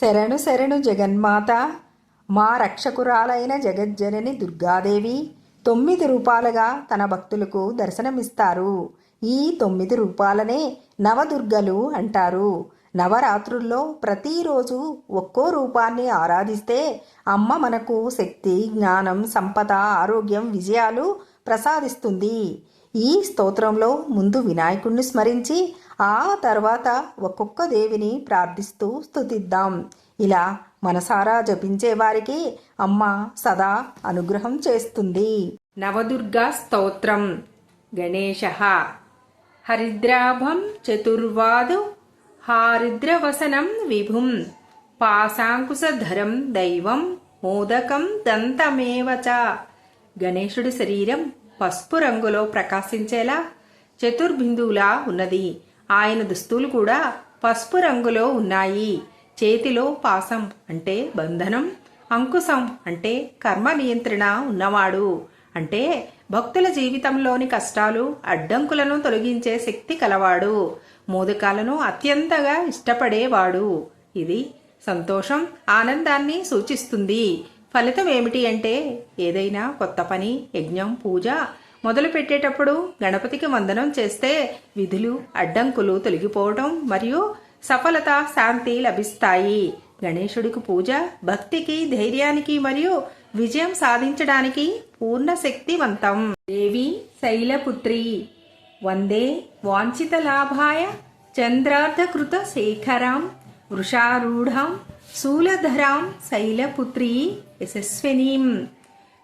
శరణు శరణు జగన్మాత. మా రక్షకురాలైన జగజ్జనని దుర్గాదేవి తొమ్మిది రూపాలుగా తన భక్తులకు దర్శనమిస్తారు. ఈ తొమ్మిది రూపాలనే నవదుర్గలు అంటారు. నవరాత్రుల్లో ప్రతిరోజు ఒక్కో రూపాన్ని ఆరాధిస్తే అమ్మ మనకు శక్తి జ్ఞానం సంపద ఆరోగ్యం విజయాలు ప్రసాదిస్తుంది. ఈ స్తోత్రంలో ముందు వినాయకుణ్ణి స్మరించి ఆ తర్వాత ఒక్కొక్క దేవిని ప్రార్థిస్తూ స్తుతిద్దాం. ఇలా మనసారా జపించే వారికి అమ్మ సదా అనుగ్రహం చేస్తుంది. నవదుర్గా స్తోత్రం. గణేశ. హరిద్రాభం చతుర్వాదు హారిద్రవసనం విభుం. పాశాంకుశధరం దైవం మోదకం దంతమేవచ గణేశుడి శరీరం పసుపు రంగులో ప్రకాశించేలా చతుర్బిందువులా ఉన్నది. ఆయన దుస్తులు కూడా పసుపు రంగులో ఉన్నాయి. చేతిలో పాసం అంటే బంధనం అంకుశం అంటే కర్మ నియంత్రణ ఉన్నవాడు. అంటే భక్తుల జీవితంలోని కష్టాలు అడ్డంకులను తొలగించే శక్తి కలవాడు. మోదకాలను అత్యంతగా ఇష్టపడేవాడు. ఇది సంతోషం ఆనందాన్ని సూచిస్తుంది. ఫలితం ఏమిటి అంటే ఏదైనా కొత్త పని యజ్ఞం పూజ మొదలు పెట్టేటప్పుడు గణపతికి వందనం చేస్తే విధులు అడ్డంకులు తొలగిపోవటం మరియు సఫలత శాంతి లభిస్తాయి. గణేశుడికి పూజ భక్తికి ధైర్యానికి మరియు విజయం సాధించడానికి పూర్ణ శక్తివంతం. దేవి శైలపుత్రి వందే వాంఛిత లాభాయ చంద్రార్ధకృత శేఖరాం వృషారూఢాం శూలధరాం శైలపుత్రి యశస్వినీం.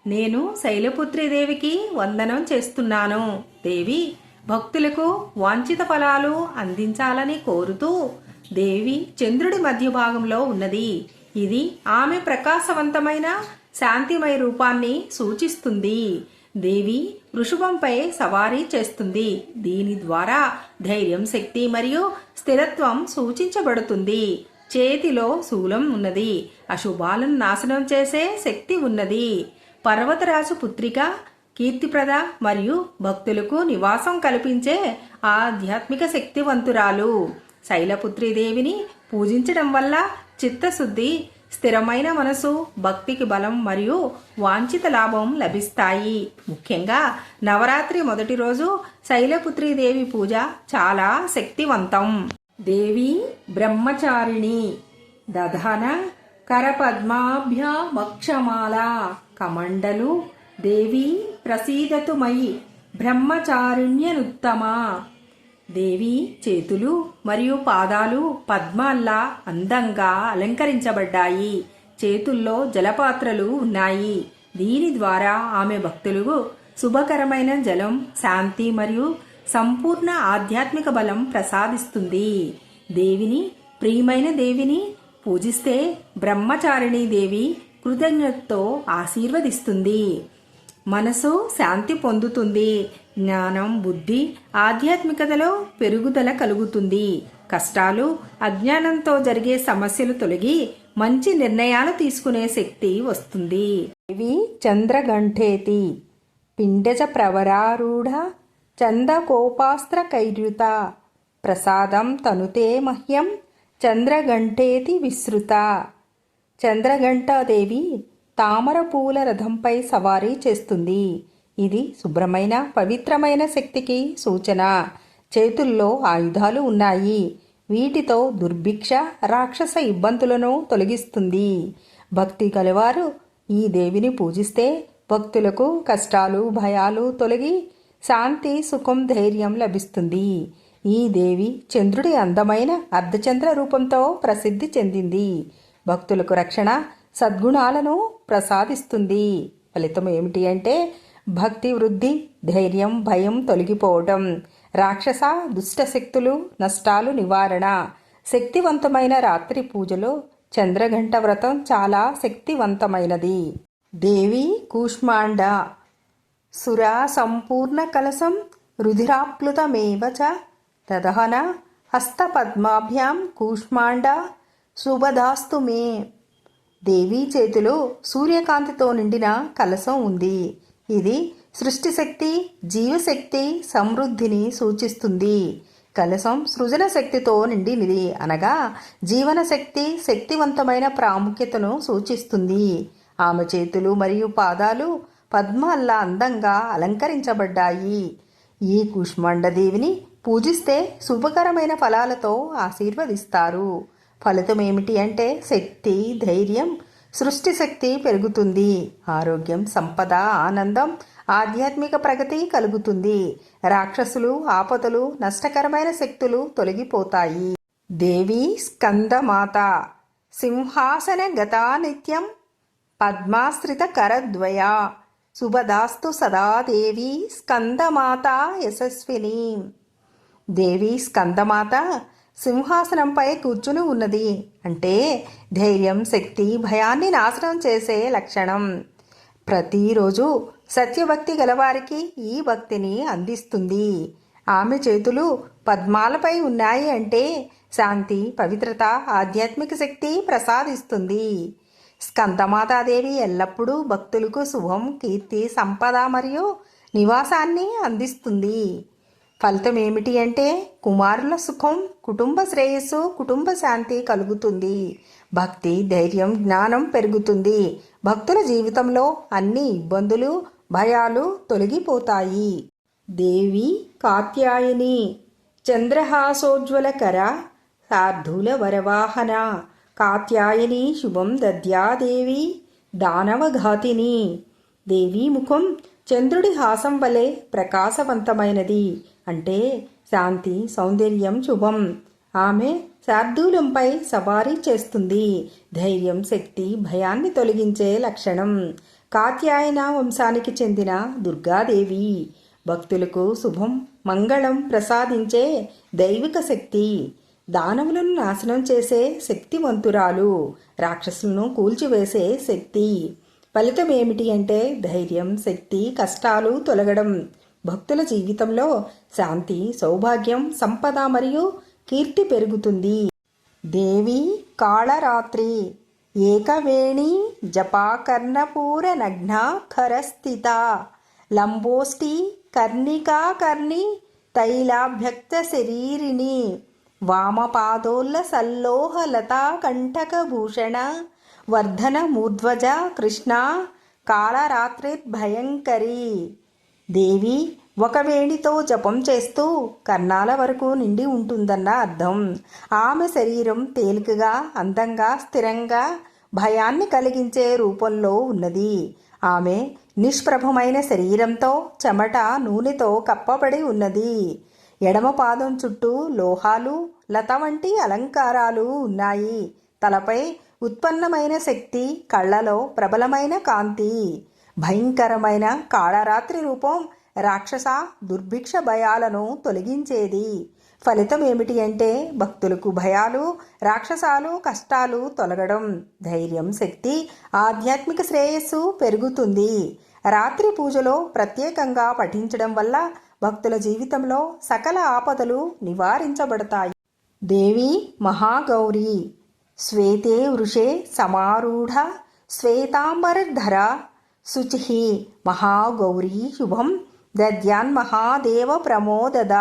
నేను శైలపుత్రిదేవికి వందనం చేస్తున్నాను. దేవి భక్తులకు వాంఛిత ఫలాలు అందించాలని కోరుతూ దేవి చంద్రుడి మధ్య భాగంలో ఉన్నది. ఇది ఆమె ప్రకాశవంతమైన శాంతిమయ రూపాన్ని సూచిస్తుంది. దేవి వృషభంపై సవారీ చేస్తుంది. దీని ద్వారా ధైర్యం శక్తి మరియు స్థిరత్వం సూచించబడుతుంది. చేతిలో శూలం ఉన్నది. అశుభాలను నాశనం చేసే శక్తి ఉన్నది. పర్వతరాజు పుత్రిక కీర్తిప్రద మరియు భక్తులకు నివాసం కల్పించే ఆధ్యాత్మిక శక్తివంతురాలు. శైలపుత్రి దేవిని పూజించడం వల్ల చిత్తశుద్ధి స్థిరమైన మనసు భక్తికి బలం మరియు వాంఛిత లాభం లభిస్తాయి. ముఖ్యంగా నవరాత్రి మొదటి రోజు శైలపుత్రి దేవి పూజ చాలా శక్తివంతం. దేవి బ్రహ్మచారిణి దధాన కరపద్మాభ్యామక్షమాల కమండలు దేవి ప్రసీదతు మయి బ్రహ్మచారుణ్యనుత్తమా. దేవి చేతులు మరియు పాదాలు పద్మాల్లా అందంగా అలంకరించబడ్డాయి. చేతుల్లో జలపాత్రలు ఉన్నాయి. దీని ద్వారా ఆమె భక్తులకు శుభకరమైన జలం శాంతి మరియు సంపూర్ణ ఆధ్యాత్మిక బలం ప్రసాదిస్తుంది. దేవిని ప్రియమైన దేవిని పూజిస్తే బ్రహ్మచారిణి దేవి కృతజ్ఞతతో ఆశీర్వదిస్తుంది. మనసు శాంతి పొందుతుంది. జ్ఞానం బుద్ధి ఆధ్యాత్మికతలో పెరుగుదల కలుగుతుంది. కష్టాలు అజ్ఞానంతో జరిగే సమస్యలు తొలగి మంచి నిర్ణయాలు తీసుకునే శక్తి వస్తుంది. ఇవి చంద్రగంఠేతి పిండజ ప్రవరారూఢ చందకోపాస్త్ర కైర్యుత ప్రసాదం తనుతే మహ్యం చంద్రగంఠేతి విస్తృత చంద్రఘంటాదేవి తామర పూల రథంపై సవారీ చేస్తుంది. ఇది శుభ్రమైన పవిత్రమైన శక్తికి సూచన. చేతుల్లో ఆయుధాలు ఉన్నాయి. వీటితో దుర్భిక్ష రాక్షస ఇబ్బందులను తొలగిస్తుంది. భక్తి గలవారు ఈ దేవిని పూజిస్తే భక్తులకు కష్టాలు భయాలు తొలగి శాంతి సుఖం ధైర్యం లభిస్తుంది. ఈ దేవి చంద్రుడి అందమైన అర్ధచంద్ర రూపంతో ప్రసిద్ధి చెందింది. భక్తులకు రక్షణ సద్గుణాలను ప్రసాదిస్తుంది. ఫలితం ఏమిటి అంటే భక్తి వృద్ధి ధైర్యం భయం తొలగిపోవటం రాక్షస దుష్ట శక్తులు నష్టాలు నివారణ శక్తివంతమైన రాత్రి పూజలో చంద్రఘంట వ్రతం చాలా శక్తివంతమైనది. దేవి కూష్మాండ సురా సంపూర్ణ కలసం రుధిరాప్లుతమేవ చ దదహన హస్తపద్మాభ్యాం కూష్మాండ శుభదాస్తు మే. దేవీ చేతిలో సూర్యకాంతితో నిండిన కలసం ఉంది. ఇది సృష్టిశక్తి జీవశక్తి సమృద్ధిని సూచిస్తుంది. కలసం సృజన శక్తితో నిండినది అనగా జీవనశక్తి శక్తివంతమైన ప్రాముఖ్యతను సూచిస్తుంది. ఆమె చేతులు మరియు పాదాలు పద్మాల్లా అందంగా అలంకరించబడ్డాయి. ఈ కుష్మండదేవిని పూజిస్తే శుభకరమైన ఫలాలతో ఆశీర్వదిస్తారు. ఫలితం ఏమిటి అంటే శక్తి ధైర్యం సృష్టి శక్తి పెరుగుతుంది. ఆరోగ్యం సంపద ఆనందం ఆధ్యాత్మిక ప్రగతి కలుగుతుంది. రాక్షసులు ఆపదలు నష్టకరమైన శక్తులు తొలగిపోతాయి. దేవి స్కందమాత సింహాసన గతా నిత్యం పద్మాశ్రిత కరద్వయ. శుభదాస్తు సదా దేవి స్కందమాత యశస్విని. దేవి స్కందమాత సింహాసనంపై కూర్చుని ఉన్నది. అంటే ధైర్యం శక్తి భయాన్ని నాశనం చేసే లక్షణం. ప్రతిరోజు సత్యభక్తి గలవారికి ఈ భక్తిని అందిస్తుంది. ఆమె చేతులు పద్మాలపై ఉన్నాయి అంటే శాంతి పవిత్రత ఆధ్యాత్మిక శక్తి ప్రసాదిస్తుంది. స్కందమాతాదేవి ఎల్లప్పుడూ భక్తులకు శుభం కీర్తి సంపద మరియు నివాసాన్ని అందిస్తుంది. ఫలితం ఏమిటి అంటే కుమారుల సుఖం కుటుంబ శ్రేయస్సు కుటుంబ శాంతి కలుగుతుంది. భక్తి ధైర్యం జ్ఞానం పెరుగుతుంది. భక్తుల జీవితంలో అన్ని ఇబ్బందులు భయాలు తొలగిపోతాయి. దేవి కాత్యాయని చంద్రహాసోజ్వలకర శార్ధూల వరవాహన కాత్యాయని శుభం దద్యాదేవి దానవఘాతిని. దేవీ ముఖం చంద్రుడి హాసం వలె ప్రకాశవంతమైనది. అంటే శాంతి సౌందర్యం శుభం. ఆమె శార్దూలంపై సవారీ చేస్తుంది. ధైర్యం శక్తి భయాన్ని తొలగించే లక్షణం. కాత్యాయన వంశానికి చెందిన దుర్గాదేవి. భక్తులకు శుభం మంగళం ప్రసాదించే దైవిక శక్తి. దానవులను నాశనం చేసే శక్తివంతురాలు. రాక్షసులను కూల్చివేసే శక్తి. ఫలితం ఏమిటి అంటే ధైర్యం శక్తి కష్టాలు తొలగడం. భక్తుల జీవితంలో శాంతి సౌభాగ్యం సంపద మరియు కీర్తి పెరుగుతుంది. దేవి కాళరాత్రి ఏకవేణి జపాకర్ణపూర నగ్న ఖరస్థిత లంబోష్టి కర్ణికాకర్ణి తైలాభ్యక్త శరీరిణి వామపాదోల్ల సల్లోహలతా కంఠకభూషణ వర్ధన మూర్ధ్వజ కృష్ణ కాళరాత్రిర్భయంకరీ. దేవి ఒక వేణితో జపం చేస్తూ కర్ణాల వరకు నిండి ఉంటుందన్న అర్థం. ఆమె శరీరం తేలికగా అందంగా స్థిరంగా భయాన్ని కలిగించే రూపంలో ఉన్నది. ఆమె నిష్ప్రభమైన శరీరంతో చెమట నూనెతో కప్పబడి ఉన్నది. ఎడమ పాదం చుట్టూ లోహాలు లత వంటి అలంకారాలు ఉన్నాయి. తలపై ఉత్పన్నమైన శక్తి కళ్ళలో ప్రబలమైన కాంతి. భయంకరమైన కాళరాత్రి రూపం రాక్షస దుర్భిక్ష భయాలను తొలగించేది. ఫలితం ఏమిటి అంటే భక్తులకు భయాలు రాక్షసాలు కష్టాలు తొలగడం. ధైర్యం శక్తి ఆధ్యాత్మిక శ్రేయస్సు పెరుగుతుంది. రాత్రి పూజలో ప్రత్యేకంగా పఠించడం వల్ల భక్తుల జీవితంలో సకల ఆపదలు నివారించబడతాయి. దేవి మహాగౌరి శ్వేతే వృషే సమారూఢ శ్వేతాంబరధర శుచి మహాగౌరీ శుభం దద్యాన్మహాదేవ ప్రమోదద.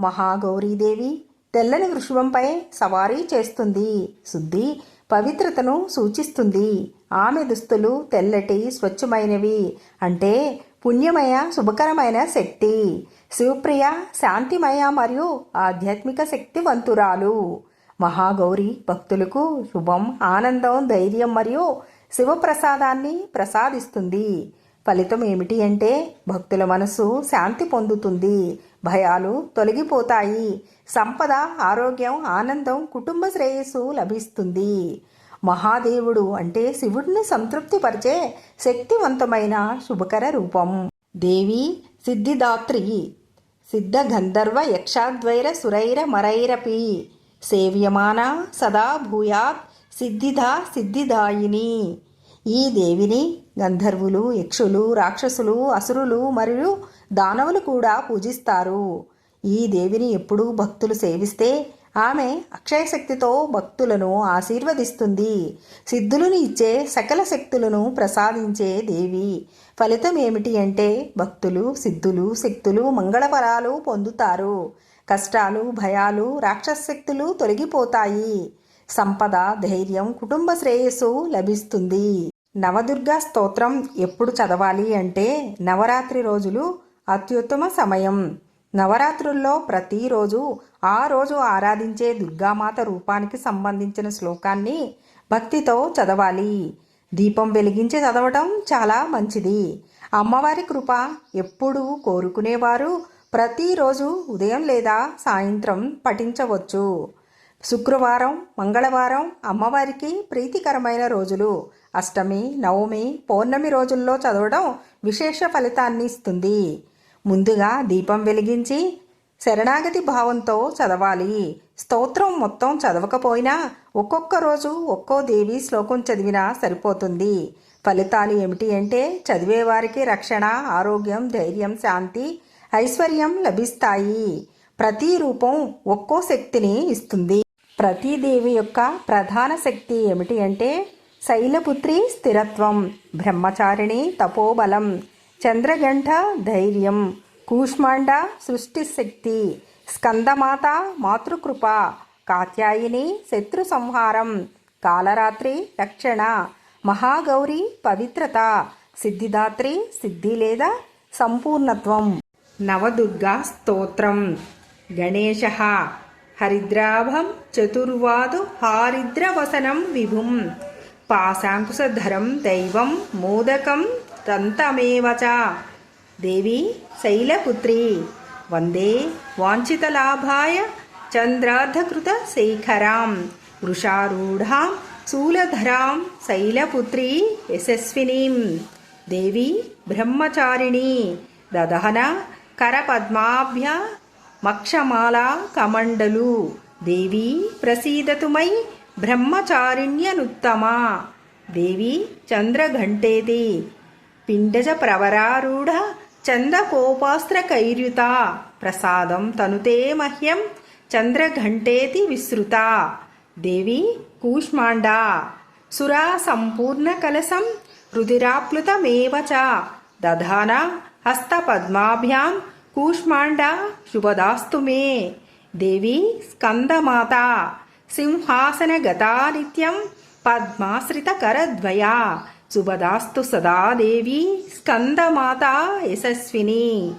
మహాగౌరీదేవి తెల్లని వృషభంపై సవారీ చేస్తుంది. శుద్ధి పవిత్రతను సూచిస్తుంది. ఆమె దుస్తులు తెల్లటి స్వచ్ఛమైనవి. అంటే పుణ్యమయ శుభకరమైన శక్తి. శివప్రియ శాంతిమయ మరియు ఆధ్యాత్మిక శక్తివంతురాలు. మహాగౌరి భక్తులకు శుభం ఆనందం ధైర్యం మరియు శివప్రసాదాన్ని ప్రసాదిస్తుంది. ఫలితం ఏమిటి అంటే భక్తుల మనసు శాంతి పొందుతుంది. భయాలు తొలగిపోతాయి. సంపద ఆరోగ్యం ఆనందం కుటుంబ శ్రేయస్సు లభిస్తుంది. మహాదేవుడు అంటే శివుడిని సంతృప్తిపరిచే శక్తివంతమైన శుభకర రూపం. దేవి సిద్ధిదాత్రి సిద్ధ గంధర్వ యక్షాద్వైర సురైర మరైరపి సేవ్యమాన సదా భూయాత్ సిద్ధిదా సిద్ధిదాయిని. ఈ దేవిని గంధర్వులు యక్షులు రాక్షసులు అసురులు మరియు దానవులు కూడా పూజిస్తారు. ఈ దేవిని ఎప్పుడూ భక్తులు సేవిస్తే ఆమె అక్షయశక్తితో భక్తులను ఆశీర్వదిస్తుంది. సిద్ధులను ఇచ్చే సకల శక్తులను ప్రసాదించే దేవి. ఫలితం ఏమిటి అంటే భక్తులు సిద్ధులు శక్తులు మంగళఫలాలు పొందుతారు. కష్టాలు భయాలు రాక్షసశక్తులు తొలగిపోతాయి. సంపద ధైర్యం కుటుంబ శ్రేయస్సు లభిస్తుంది. నవదుర్గా స్తోత్రం ఎప్పుడు చదవాలి అంటే నవరాత్రి రోజులు అత్యుత్తమ సమయం. నవరాత్రుల్లో ప్రతిరోజు ఆ రోజు ఆరాధించే దుర్గామాత రూపానికి సంబంధించిన శ్లోకాన్ని భక్తితో చదవాలి. దీపం వెలిగించి చదవటం చాలా మంచిది. అమ్మవారి కృప ఎప్పుడూ కోరుకునేవారు ప్రతిరోజు ఉదయం లేదా సాయంత్రం పఠించవచ్చు. శుక్రవారం మంగళవారం అమ్మవారికి ప్రీతికరమైన రోజులు. అష్టమి నవమి పౌర్ణమి రోజుల్లో చదవడం విశేష ఫలితాన్ని ఇస్తుంది. ముందుగా దీపం వెలిగించి శరణాగతి భావంతో చదవాలి. స్తోత్రం మొత్తం చదవకపోయినా ఒక్కొక్క రోజు ఒక్కో దేవి శ్లోకం చదివినా సరిపోతుంది. ఫలితాలు ఏమిటి అంటే చదివేవారికి రక్షణ ఆరోగ్యం ధైర్యం శాంతి ఐశ్వర్యం లభిస్తాయి. ప్రతి రూపం ఒక్కో శక్తిని ఇస్తుంది. ప్రతిదేవి యొక్క ప్రధాన శక్తి ఏమిటి అంటే శైలపుత్రి స్థిరత్వం బ్రహ్మచారిణి తపోబలం చంద్రగంఠ ధైర్యం కూష్మాండ సృష్టి శక్తి స్కందమాత మాతృకృప కాత్యాయిని శత్రు సంహారం కాలరాత్రి రక్షణ మహాగౌరి పవిత్రత సిద్ధిదాత్రి సిద్ధి లేదా సంపూర్ణత్వం. నవదుర్గా స్తోత్రం. గణేశ హరిద్రాభం చతుర్వాదు హారిద్రవసనం విభుం. పాశాంకుశధరం దైవం మోదకం తంతమేవచ దేవి శైలపుత్రి వందే వాంఛితలాభాయ చంద్రార్ధకృత శేఖరాం. వృషారూఢాం శూలధరాం శైలపుత్రీ యశస్వినీం. దేవి బ్రహ్మచారిణి దదహన కరపద్మాభ్య మక్షమాలా కమండలు. దేవి ప్రసీదతుమై బ్రహ్మచారిణ్యనుత్తమా. దేవి చంద్రఘంటేది పిండజ ప్రవరారూఢ చందకోపాస్త్రకైర్యుత. ప్రసాదం తనుతే మహ్యం చంద్రఘంటేతి విశ్రుత దేవి కూష్మాండా. సురా సంపూర్ణ కలసం రుధిరాప్లుతమేవ చ. దధాన హస్తపద్మాభ్యాం కూష్మాండ శుభదాస్తు మే. దేవి స్కందమాత సింహాసన సింహాసనగతా నిత్యం పద్మాశ్రితకరద్వయా. శుభదాస్తు సదా దేవి స్కందమాత యశస్విని.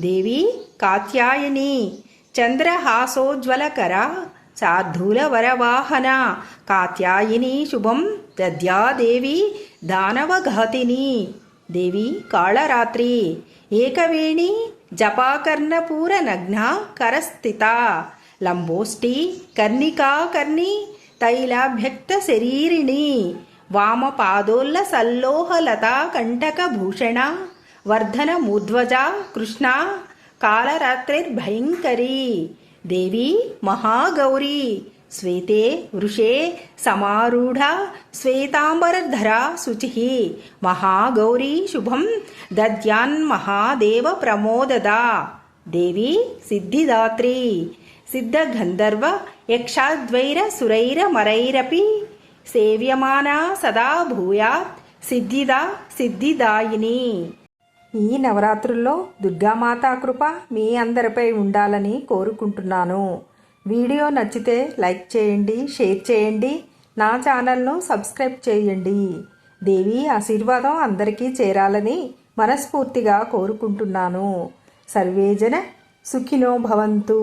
దేవి కాత్యాయని చంద్రహాసోజ్వలకర శార్ధూలవరవాహన కాత్యాయిని శుభం దద్యాదేవి దానవఘాతిని. దేవి కాళరాత్రి ఏకవేణి జపాకర్ణపూరనగ్నా కరస్థిత. లంబోష్టి కర్ణికాకర్ణి తైలాభ్యక్త శరీరిణి వామపాదోల్ల సల్లోహలత కంటకభూషణ వర్ధనమూర్ధ్వజ కృష్ణ కాలరాత్రిర్భయంకరీ. దేవి మహాగౌరీ. శ్వేతే వృషే సమారూఢ శ్వేతాంబరధరా శుచి. మహాగౌరీ శుభం దద్యాన్మహాదేవ ప్రమోదదా. దేవి సిద్ధిదాత్రి. సిద్ధగంధర్వ యక్షాద్వైర సురైర మరైరపి. సేవ్యమానా సదా భూయాత్. సిద్ధిదా సిద్ధిదాయిని. ఈ నవరాత్రుల్లో దుర్గామాతా కృప మీ అందరిపై ఉండాలని కోరుకుంటున్నాను. వీడియో నచ్చితే లైక్ చేయండి షేర్ చేయండి. నా ఛానల్ను సబ్స్క్రైబ్ చేయండి. దేవి ఆశీర్వాదం అందరికీ చేరాలని మనస్ఫూర్తిగా కోరుకుంటున్నాను. సర్వేజన సుఖినో భవంతు.